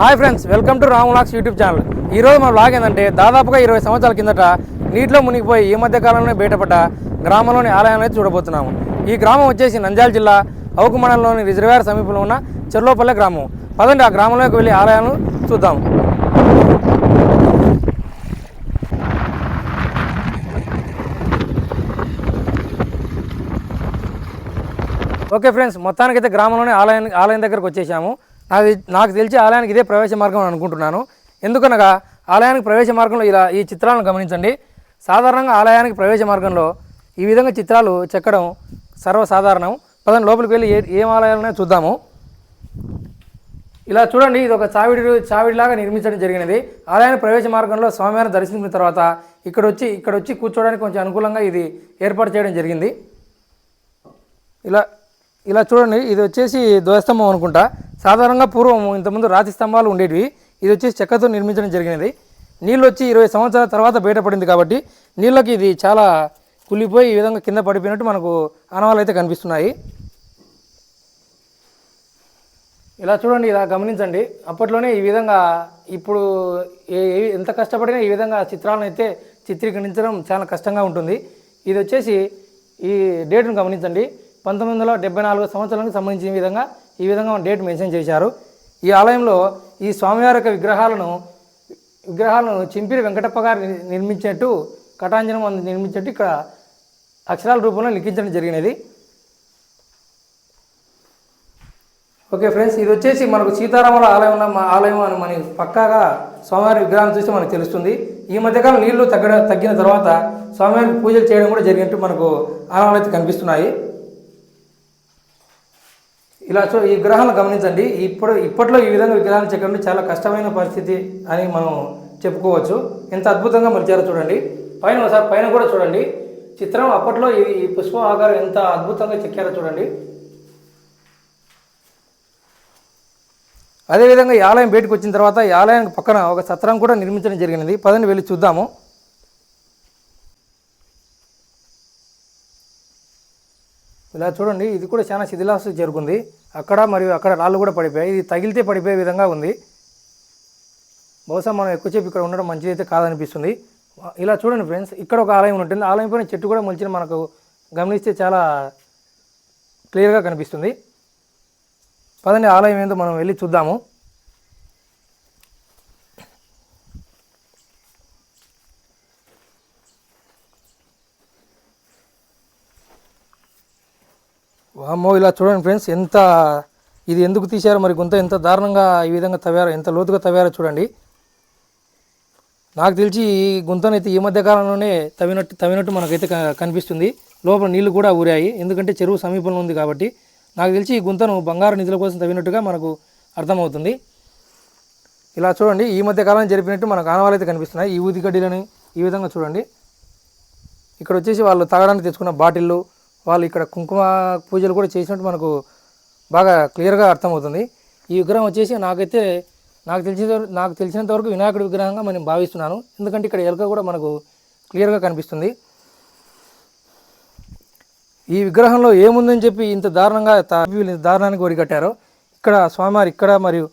Hi friends welcome to Ram vlogs YouTube channel. ఈ రోజు మన వ్లాగ్ ఏంటంటే దాదాపుగా ఇరవై సంవత్సరాల కిందట నీటిలో మునిగిపోయి ఈ మధ్య కాలంలోనే బయటపడ్డ గ్రామంలోని ఆలయాన్ని చూడబోతున్నాము. ఈ గ్రామం వచ్చేసి నంద్యాల జిల్లా అవుకు మండలంలోని రిజర్వేర్ సమీపంలో ఉన్న చెర్లోపల్లె గ్రామం. పదండి ఆ గ్రామంలోకి వెళ్ళి ఆలయాలను చూద్దాం. ఓకే ఫ్రెండ్స్ మొత్తానికైతే గ్రామంలోనే ఆలయం ఆలయం దగ్గరకు వచ్చేసాము. నాకు నాకు తెలిసి ఆలయానికి ఇదే ప్రవేశ మార్గం అని అనుకుంటున్నాను. ఎందుకనగా ఆలయానికి ప్రవేశ మార్గంలో ఇలా ఈ చిత్రాలను గమనించండి. సాధారణంగా ఆలయానికి ప్రవేశ మార్గంలో ఈ విధంగా చిత్రాలు చెక్కడం సర్వసాధారణం. పదండి లోపలికి వెళ్ళి ఏ ఏం ఆలయాలనే చూద్దాము. ఇలా చూడండి ఇది ఒక చావిడి చావిడిలాగా నిర్మించడం జరిగినది. ఆలయానికి ప్రవేశ మార్గంలో స్వామివారిని దర్శించిన తర్వాత ఇక్కడ వచ్చి ఇక్కడ వచ్చి కూర్చోవడానికి కొంచెం అనుకూలంగా ఇది ఏర్పాటు చేయడం జరిగింది. ఇలా ఇలా చూడండి ఇది వచ్చేసి ధ్వజస్తంభం అనుకుంటా. సాధారణంగా పూర్వం ఇంతకుముందు రాతి స్తంభాలు ఉండేటివి. ఇది వచ్చేసి చెక్కతో నిర్మించడం జరిగినది. నీళ్ళు వచ్చి ఇరవై సంవత్సరాల తర్వాత బయటపడింది కాబట్టి నీళ్ళకి ఇది చాలా కుళ్ళిపోయి ఈ విధంగా కింద పడిపోయినట్టు మనకు ఆనవాళ్ళు అయితే కనిపిస్తున్నాయి. ఇలా చూడండి ఇలా గమనించండి. అప్పట్లోనే ఈ విధంగా ఇప్పుడు ఏ ఏ- ఎంత కష్టపడినా ఈ విధంగా చిత్రాలను అయితే చిత్రీకరించడం చాలా కష్టంగా ఉంటుంది. ఇది వచ్చేసి ఈ డేట్ను గమనించండి. పంతొమ్మిది వందల డెబ్బై నాలుగు సంవత్సరానికి సంబంధించిన విధంగా ఈ విధంగా డేట్ మెన్షన్ చేశారు. ఈ ఆలయంలో ఈ స్వామివారి యొక్క విగ్రహాలను విగ్రహాలను చింపిరి వెంకటప్ప గారు నిర్మించినట్టు కటాంజనం అందు నిర్మించినట్టు ఇక్కడ అక్షరాల రూపంలో లిఖించడం జరిగినది. ఓకే ఫ్రెండ్స్ ఇది వచ్చేసి మనకు సీతారాముల ఆలయం మా ఆలయం అని మనకి పక్కాగా స్వామివారి విగ్రహాన్ని చూస్తే మనకు తెలుస్తుంది. ఈ మధ్యకాలం నీళ్ళు తగ్గ తగ్గిన తర్వాత స్వామివారికి పూజలు చేయడం కూడా జరిగినట్టు మనకు ఆనవాళ్ళు అయితే కనిపిస్తున్నాయి. ఇలా చూ ఈ విగ్రహాలను గమనించండి. ఇప్పుడు ఇప్పట్లో ఈ విధంగా విగ్రహాలు చెక్కడం చాలా కష్టమైన పరిస్థితి అని మనం చెప్పుకోవచ్చు. ఎంత అద్భుతంగా మలిచారో చూడండి. పైన ఒకసారి పైన కూడా చూడండి. చిత్రం అప్పట్లో ఈ ఈ పుష్పం ఆకారం ఎంత అద్భుతంగా చెక్కారో చూడండి. అదేవిధంగా ఈ ఆలయం బయటకు వచ్చిన తర్వాత ఈ ఆలయానికి పక్కన ఒక సత్రం కూడా నిర్మించడం జరిగినది. పదండి వెళ్ళి చూద్దాము. ఇలా చూడండి ఇది కూడా చాలా శిథిలాసు చేరుకుంది అక్కడ మరియు అక్కడ రాళ్ళు కూడా పడిపోయాయి. ఇది తగిలితే పడిపోయే విధంగా ఉంది. బహుశా మనం ఎక్కువసేపు ఇక్కడ ఉండడం మంచిది అయితే కాదనిపిస్తుంది. ఇలా చూడండి ఫ్రెండ్స్ ఇక్కడ ఒక ఆలయం ఉంటుంది. ఆలయం పైన చెట్టు కూడా మొలిచిన మనకు గమనిస్తే చాలా క్లియర్గా కనిపిస్తుంది. పదండి ఆలయం ఏందో మనం వెళ్ళి చూద్దాము. వామ్మో ఇలా చూడండి ఫ్రెండ్స్ ఎంత ఇది ఎందుకు తీశారో? మరి గుంత ఎంత దారుణంగా ఈ విధంగా తవ్వారో ఎంత లోతుగా తవ్వారో చూడండి. నాకు తెలిసి ఈ గుంతనైతే ఈ మధ్య కాలంలోనే తవ్వినట్టు తవ్వినట్టు మనకైతే కనిపిస్తుంది. లోపల నీళ్ళు కూడా ఊరాయి. ఎందుకంటే చెరువు సమీపంలో ఉంది కాబట్టి నాకు తెలిసి ఈ గుంతను బంగారు నిధుల కోసం తవ్వినట్టుగా మనకు అర్థమవుతుంది. ఇలా చూడండి ఈ మధ్య కాలం జరిపినట్టు మనకు ఆనవాళ్ళు అయితే కనిపిస్తున్నాయి. ఈ ఊది గడ్డీలని ఈ విధంగా చూడండి. ఇక్కడ వచ్చేసి వాళ్ళు తాగడానికి తెచ్చుకున్న బాటిళ్ళు వాళ్ళు ఇక్కడ కుంకుమ పూజలు కూడా చేసినట్టు మనకు బాగా క్లియర్గా అర్థమవుతుంది. ఈ విగ్రహం వచ్చేసి నాకైతే నాకు తెలిసిన నాకు తెలిసినంత వరకు వినాయకుడి విగ్రహంగా నేను భావిస్తున్నాను. ఎందుకంటే ఇక్కడ ఎలుక కూడా మనకు క్లియర్గా కనిపిస్తుంది. ఈ విగ్రహంలో ఏముందని చెప్పి ఇంత దారుణంగా వీళ్ళు ఇంత దారుణానికి ఒరిగట్టారో ఇక్కడ స్వామివారి ఇక్కడ మరియు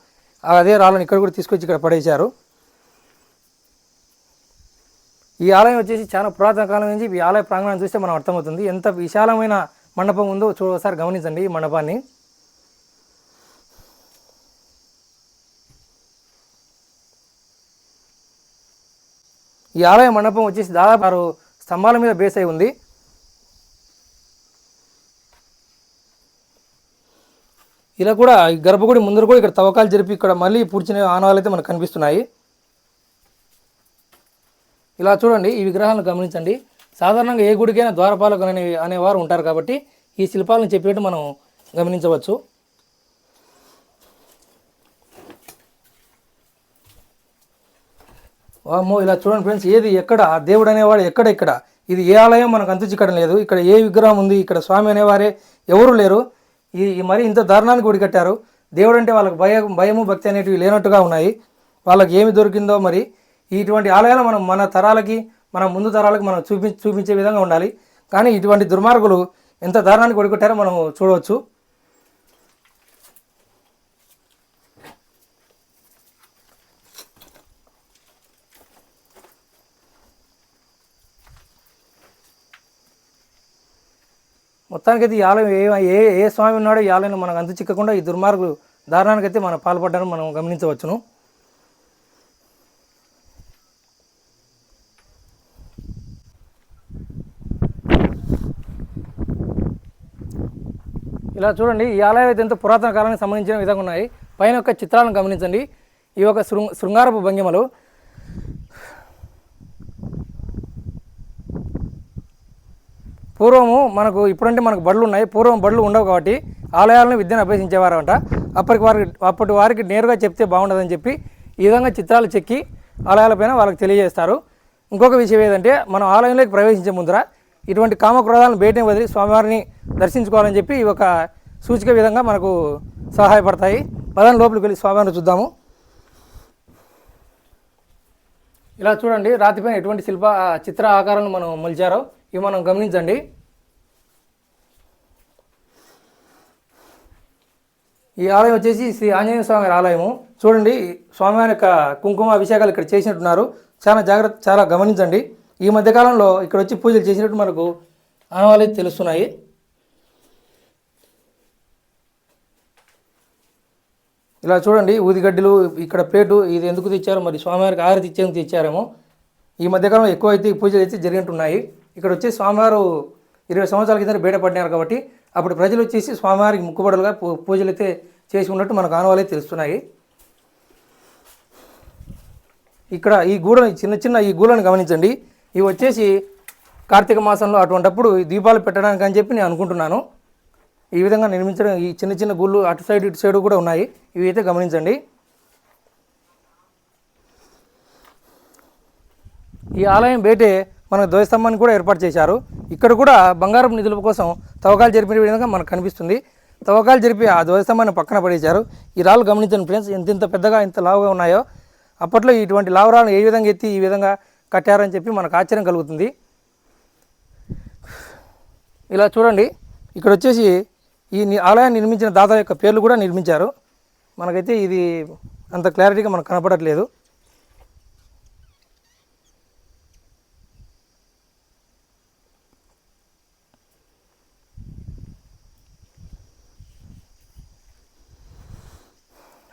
అదే రాళ్ళని ఇక్కడ కూడా తీసుకొచ్చి ఇక్కడ పడేశారు. ఈ ఆలయం వచ్చేసి చాలా పురాతన కాలం నుంచి ఈ ఆలయ ప్రాంగణం చూస్తే మనం అర్థమవుతుంది. ఎంత విశాలమైన మండపం ఉందో చూడసారి గమనించండి ఈ మండపాన్ని. ఈ ఆలయ మండపం వచ్చేసి దాదాపు ఆరు స్తంభాల మీద బేస్ అయి ఉంది. ఇలా కూడా ఈ గర్భగుడి ముందర కూడా ఇక్కడ తవ్వకాలు జరిపి ఇక్కడ మళ్ళీ పూడ్చిన ఆనవాళ్ళు అయితే మనకు కనిపిస్తున్నాయి. ఇలా చూడండి ఈ విగ్రహాలను గమనించండి. సాధారణంగా ఏ గుడికైనా ద్వారపాలకులు అనే అనేవారు ఉంటారు కాబట్టి ఈ శిల్పాలను చెప్పినట్టు మనం గమనించవచ్చు. వామ్మో ఇలా చూడండి ఫ్రెండ్స్ ఏది ఎక్కడ ఆ దేవుడు అనేవాడు ఎక్కడ ఇక్కడ ఇది ఏ ఆలయం మనకు అంతుచిక్కడం లేదు. ఇక్కడ ఏ విగ్రహం ఉంది ఇక్కడ స్వామి అనేవారే ఎవరు లేరు. ఈ ఈ మరి ఇంత దారుణానికి గుడి కట్టారు. దేవుడు అంటే వాళ్ళకి భయ భయము భక్తి అనేటివి లేనట్టుగా ఉన్నాయి. వాళ్ళకి ఏమి దొరికిందో మరి ఇటువంటి ఆలయాలు మనం మన తరాలకి మన ముందు తరాలకు మనం చూపి చూపించే విధంగా ఉండాలి. కానీ ఇటువంటి దుర్మార్గులు ఎంత దారుణానికి ఒడిగొట్టారో మనం చూడవచ్చు. మొత్తానికైతే ఈ ఆలయం ఏ ఏ ఏ స్వామి ఉన్నాడో ఈ ఆలయం మనకు అంతు చిక్కకుండా ఈ దుర్మార్గులు దారుణానికైతే మనం పాల్పడ్డారని మనం గమనించవచ్చును. ఇలా చూడండి ఈ ఆలయాలు అయితే ఎంతో పురాతన కాలానికి సంబంధించిన విధంగా ఉన్నాయి. పైన యొక్క చిత్రాలను గమనించండి. ఈ యొక్క శృంగ శృంగారపు భంగిమలు. పూర్వము మనకు ఇప్పుడంటే మనకు బడులు ఉన్నాయి. పూర్వం బడులు ఉండవు కాబట్టి ఆలయాలను విద్యను అభ్యసించేవారు అంట అప్పటికి వారికి అప్పటి వారికి నేరుగా చెప్తే బాగుండదని చెప్పి ఈ విధంగా చిత్రాలు చెక్కి ఆలయాలపైన వాళ్ళకి తెలియజేస్తారు. ఇంకొక విషయం ఏదంటే మనం ఆలయంలోకి ప్రవేశించే ముందర ఇటువంటి కామక్రోధాలను బయటని వదిలి స్వామివారిని దర్శించుకోవాలని చెప్పి ఈ ఒక సూచిక విధంగా మనకు సహాయపడతాయి. పదాన్ని లోపలికి వెళ్ళి స్వామివారిని చూద్దాము. ఇలా చూడండి రాతిపైన ఎటువంటి శిల్ప చిత్ర ఆకారాలను మనం మలిచారో ఇవి మనం గమనించండి. ఈ ఆలయం వచ్చేసి శ్రీ ఆంజనేయ స్వామి ఆలయము. చూడండి స్వామివారి యొక్క కుంకుమ అభిషేకాలు ఇక్కడ చేసినట్టున్నారు. చాలా జాగ్రత్త చాలా గమనించండి. ఈ మధ్యకాలంలో ఇక్కడ వచ్చి పూజలు చేసినట్టు మనకు ఆనవాళ్ళు తెలుస్తున్నాయి. ఇలా చూడండి ఊదిగడ్డలు ఇక్కడ ప్లేటు ఇది ఎందుకు తెచ్చారో? మరి స్వామివారికి ఆరతి ఇచ్చేందుకు తెచ్చారేమో. ఈ మధ్యకాలంలో ఎక్కువ అయితే పూజలు అయితే జరిగినట్టున్నాయి. ఇక్కడ వచ్చి స్వామివారు ఇరవై సంవత్సరాల కింద బయటపడినారు కాబట్టి అప్పుడు ప్రజలు వచ్చేసి స్వామివారికి ముక్కుబడులుగా పూ- పూజలు అయితే చేసి ఉన్నట్టు మనకు ఆనవాళ్ళే తెలుస్తున్నాయి. ఇక్కడ ఈ గూడని చిన్న చిన్న ఈ గూడని గమనించండి. ఇవి వచ్చేసి కార్తీక మాసంలో అటువంటప్పుడు దీపాలు పెట్టడానికి అని చెప్పి నేను అనుకుంటున్నాను. ఈ విధంగా నిర్మించడం ఈ చిన్న చిన్న గుళ్ళు అటు సైడ్ ఇటు సైడ్ కూడా ఉన్నాయి. ఇవి అయితే గమనించండి. ఈ ఆలయం బయటే మనకు ధ్వజస్తంభాన్ని కూడా ఏర్పాటు చేశారు. ఇక్కడ కూడా బంగారం నిధుల కోసం తవ్వకాలు జరిపిన విధంగా మనకు కనిపిస్తుంది. తవ్వకాలు జరిపి ఆ ధ్వజస్తంభాన్ని పక్కన పడేశారు. ఈ రాళ్ళు గమనించండి ఫ్రెండ్స్ ఎంత ఇంత పెద్దగా ఇంత లావుగా ఉన్నాయో. అప్పట్లో ఇటువంటి లావరాలను ఏ విధంగా ఎత్తి ఈ విధంగా కట్టారని చెప్పి మనకు ఆశ్చర్యం కలుగుతుంది. ఇలా చూడండి ఇక్కడ వచ్చేసి ఈ ఆలయాన్ని నిర్మించిన దాదా యొక్క పేర్లు కూడా నిర్మించారు. మనకైతే ఇది అంత క్లారిటీగా మనకు కనపడట్లేదు.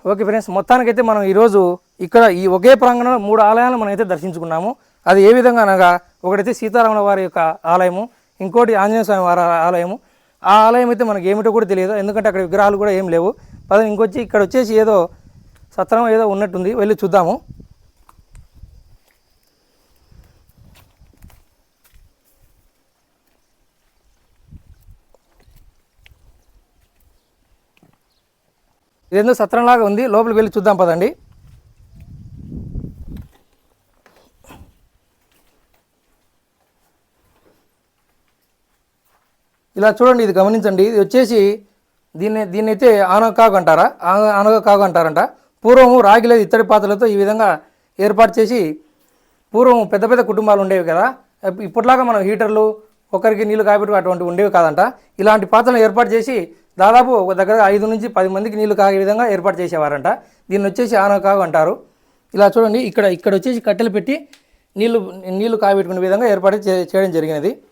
ఓకే ఫ్రెండ్స్ మొత్తానికైతే మనం ఈరోజు ఇక్కడ ఈ ఒకే ప్రాంగణంలో మూడు ఆలయాలను మనం అయితే దర్శించుకున్నాము. అది ఏ విధంగా అనగా ఒకటైతే సీతారాముల వారి యొక్క ఆలయము ఇంకోటి ఆంజనేయ స్వామి వారి ఆలయము. ఆ ఆలయం అయితే మనకి ఏమిటో కూడా తెలియదు ఎందుకంటే అక్కడ విగ్రహాలు కూడా ఏం లేవు. పద ఇంకొచ్చి ఇక్కడ వచ్చేసి ఏదో సత్రం ఏదో ఉన్నట్టుంది వెళ్ళి చూద్దాము. ఇదేందో సత్రంలాగా ఉంది. లోపలికి వెళ్ళి చూద్దాం పదండి. ఇలా చూడండి ఇది గమనించండి. ఇది వచ్చేసి దీన్ని దీన్ని అయితే ఆనకాగు అంటారా? ఆనగ కాగు అంటారంట. పూర్వము రాగిలేదు ఇత్తడి పాత్రలతో ఈ విధంగా ఏర్పాటు చేసి పూర్వం పెద్ద పెద్ద కుటుంబాలు ఉండేవి కదా. ఇప్పటిలాగా మనం హీటర్లు ఒకరికి నీళ్ళు కాబట్టి అటువంటి ఉండేవి కాదంట. ఇలాంటి పాత్రలను ఏర్పాటు చేసి దాదాపు ఒక దగ్గర ఐదు నుంచి పది మందికి నీళ్ళు కాగే విధంగా ఏర్పాటు చేసేవారంట. దీన్ని వచ్చేసి ఆనకాగు అంటారు. ఇలా చూడండి ఇక్కడ ఇక్కడ వచ్చేసి కట్టెలు పెట్టి నీళ్ళు నీళ్ళు కాగబెట్టుకునే విధంగా ఏర్పాటు చే- చేయడం జరిగినది.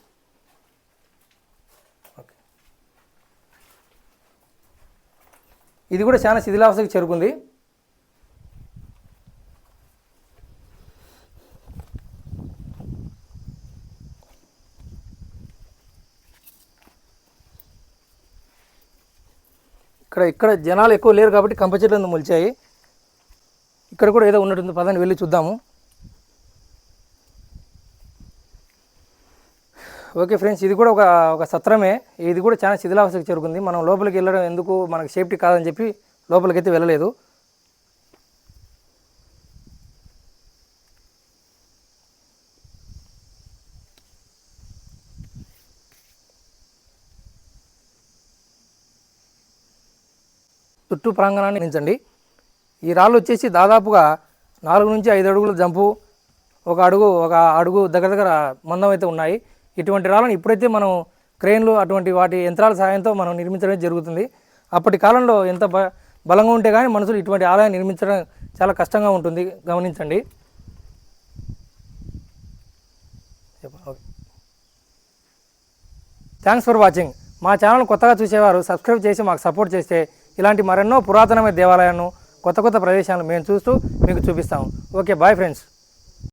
ఇది కూడా చాలా శిథిలావస్థకి చేరుకుంది. ఇక్కడ ఇక్కడ జనాలు ఎక్కువ లేరు కాబట్టి కంప చెట్లను మొలిచాయి. ఇక్కడ కూడా ఏదో ఉన్నట్టుంది. పదండి వెళ్ళి చూద్దాము. ఓకే ఫ్రెండ్స్ ఇది కూడా ఒక ఒక సత్రమే. ఇది కూడా చాలా శిథిలావస్థకు చేరుకుంది. మనం లోపలికి వెళ్ళడం ఎందుకు? మనకు సేఫ్టీ కాదని చెప్పి లోపలికైతే వెళ్ళలేదు. చుట్టూ ప్రాంగణాన్ని నిర్మించండి. ఈ రాళ్ళు వచ్చేసి దాదాపుగా నాలుగు నుంచి ఐదు అడుగుల జంపు ఒక అడుగు ఒక అడుగు దగ్గర దగ్గర మందం అయితే ఉన్నాయి. ఇటువంటి రాళ్ళను ఇప్పుడైతే మనం క్రెయిన్లు అటువంటి వాటి యంత్రాల సహాయంతో మనం నిర్మించడం జరుగుతుంది. అప్పటి కాలంలో ఎంత బ బలంగా ఉంటే కానీ మనుషులు ఇటువంటి ఆలయాన్ని నిర్మించడం చాలా కష్టంగా ఉంటుంది. గమనించండి. థ్యాంక్స్ ఫర్ వాచింగ్ మా ఛానల్ కొత్తగా చూసేవారు సబ్స్క్రైబ్ చేసి మాకు సపోర్ట్ చేస్తే ఇలాంటి మరెన్నో పురాతనమైన దేవాలయాలను కొత్త కొత్త ప్రదేశాలను మేము చూస్తూ మీకు చూపిస్తాము ఓకే బాయ్ ఫ్రెండ్స్.